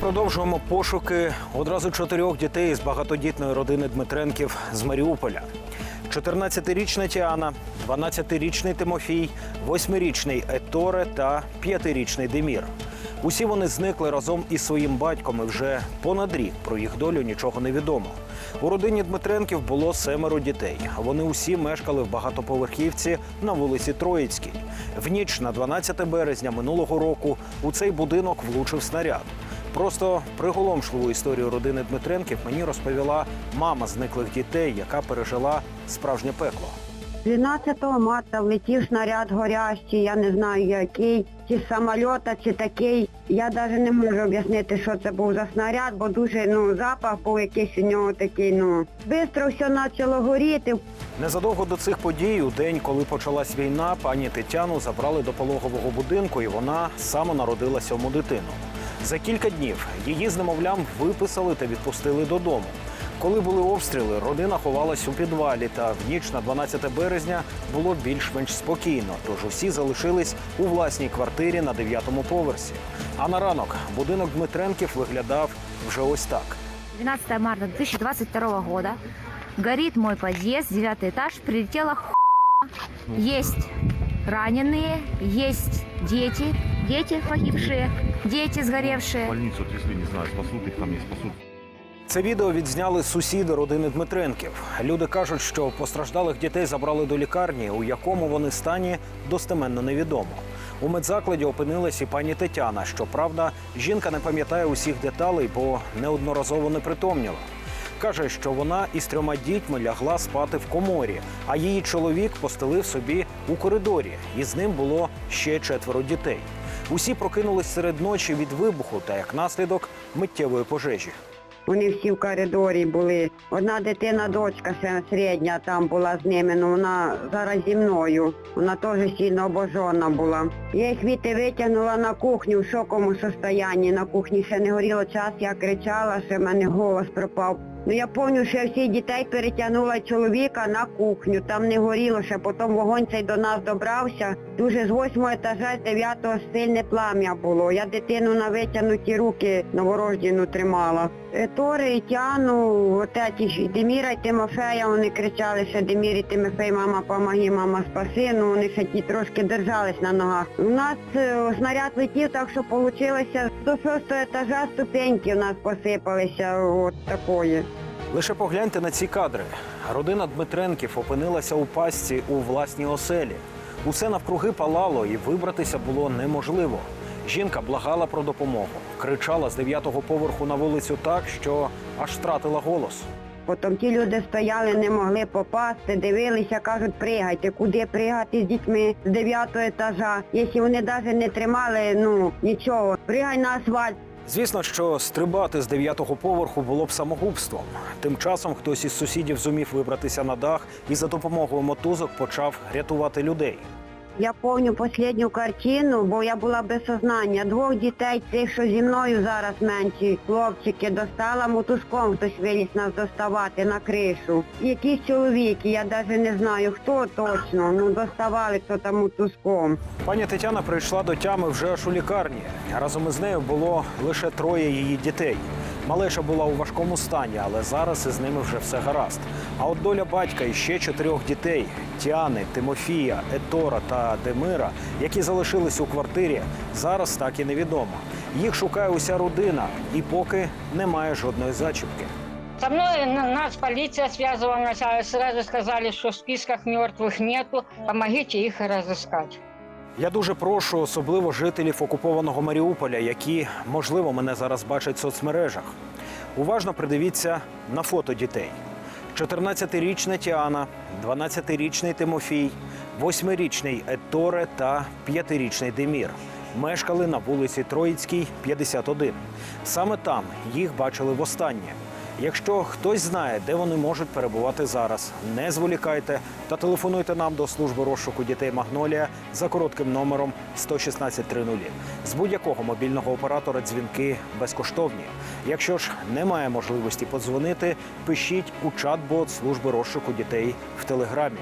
Продовжуємо пошуки одразу чотирьох дітей з багатодітної родини Дмитренків з Маріуполя. 14-річна Тіана, 12-річний Тимофій, 8-річний Еторе та 5-річний Демір. Усі вони зникли разом із своїм батьком і вже понад рік про їх долю нічого не відомо. У родині Дмитренків було семеро дітей. Вони усі мешкали в багатоповерхівці на вулиці Троїцькій. В ніч на 12 березня минулого року у цей будинок влучив снаряд. Просто приголомшливу історію родини Дмитренків мені розповіла мама зниклих дітей, яка пережила справжнє пекло. 12 марта влетів снаряд горящий, я не знаю який, чи з самольота, чи такий. Я навіть не можу об'яснити, що це був за снаряд, бо дуже ну, запах був якийсь у нього такий, ну. Бистро все почало горіти. Незадовго до цих подій, у день, коли почалась війна, пані Тетяну забрали до пологового будинку, і вона саме народила сьому дитину. За кілька днів її з немовлям виписали та відпустили додому. Коли були обстріли, родина ховалась у підвалі, та в ніч на 12 березня було більш-менш спокійно. Тож усі залишились у власній квартирі на 9-му поверсі. А на ранок будинок Дмитренків виглядав вже ось так. 12 марта 2022 года. Горит мой подъезд, девятый этаж. Прилетела ху... Есть раненые, есть дети, дети погибшие, дети В сгоревшие. больницу отвезли, не знаю, спасут их там, не спасут. Це відео відзняли сусіди родини Дмитренків. Люди кажуть, що постраждалих дітей забрали до лікарні, у якому вони стані достеменно невідомо. У медзакладі опинилась і пані Тетяна. Щоправда, жінка не пам'ятає усіх деталей, бо неодноразово не притомніла. Каже, що вона із трьома дітьми лягла спати в коморі, а її чоловік постелив собі у коридорі, і з ним було ще четверо дітей. Усі прокинулись серед ночі від вибуху та як наслідок миттєвої пожежі. Вони всі в коридорі були. Одна дитина, дочка середня там була з ними, ну вона зараз зі мною. Вона теж сильно обожжена була. Я їх віти витягнула на кухню в шоковому состоянні. На кухні ще не горіло час, я кричала, що в мене голос пропав. Ну я пам'ятаю, що я всіх дітей перетягнула чоловіка на кухню. Там не горіло ще, потім вогонь цей до нас добрався. Дуже з восьмого етажа, з дев'ятого сильне плам'я було. Я дитину на витягнуті руки новорождену тримала. Е, Тори Тяну, отеті ж, Деміра і Тимофея, вони кричали, що Демір і Тимофей, мама, помоги, мама, спаси. Ну вони ще ті трошки держались на ногах. У нас е, снаряд летів, так що вийшло до шостого етажа ступеньки у нас посипалися от такої. Лише погляньте на ці кадри. Родина Дмитренків опинилася у пастці у власній оселі. Усе навкруги палало і вибратися було неможливо. Жінка благала про допомогу, кричала з дев'ятого поверху на вулицю так, що аж втратила голос. Потім ті люди стояли, не могли попасти, дивилися, кажуть, пригайте, куди пригати з дітьми з дев'ятого етажа. Якщо вони навіть не тримали, ну нічого, пригай на асфальт. Звісно, що стрибати з дев'ятого поверху було б самогубством. Тим часом хтось із сусідів зумів вибратися на дах і за допомогою мотузок почав рятувати людей. Я пам'ятаю останню картину, бо я була без сознання. Двох дітей, тих, що зі мною зараз менші, хлопчики, достала мотузком, хтось виліз нас доставати на кришу. Якісь чоловіки, я навіть не знаю хто точно, ну доставали хто там мотузком. Пані Тетяна прийшла до тями вже аж у лікарні. Разом із нею було лише троє її дітей. Малеша була у важкому стані, але зараз із ними вже все гаразд. А от доля батька і ще чотирьох дітей Тіани, Тимофія, Етора та Демира, які залишились у квартирі, зараз так і невідомо. Їх шукає уся родина, і поки немає жодної зачіпки. Со мной на- нас полиция связывалась, а сразу сказали, что в списках мертвых нету, помогите их разыскать. Я дуже прошу, особливо жителів окупованого Маріуполя, які, можливо, мене зараз бачать в соцмережах. Уважно придивіться на фото дітей: 14-річна Тіана, 12-річний Тимофій, 8-річний Етторе та 5-річний Демір. Мешкали на вулиці Троїцькій, 51. Саме там їх бачили востаннє. Якщо хтось знає, де вони можуть перебувати зараз, не зволікайте та телефонуйте нам до служби розшуку дітей Магнолія за коротким номером 11630. З будь-якого мобільного оператора дзвінки безкоштовні. Якщо ж немає можливості подзвонити, пишіть у чат-бот служби розшуку дітей в телеграмі.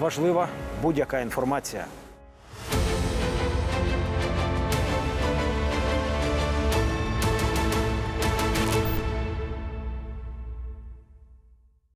Важлива будь-яка інформація.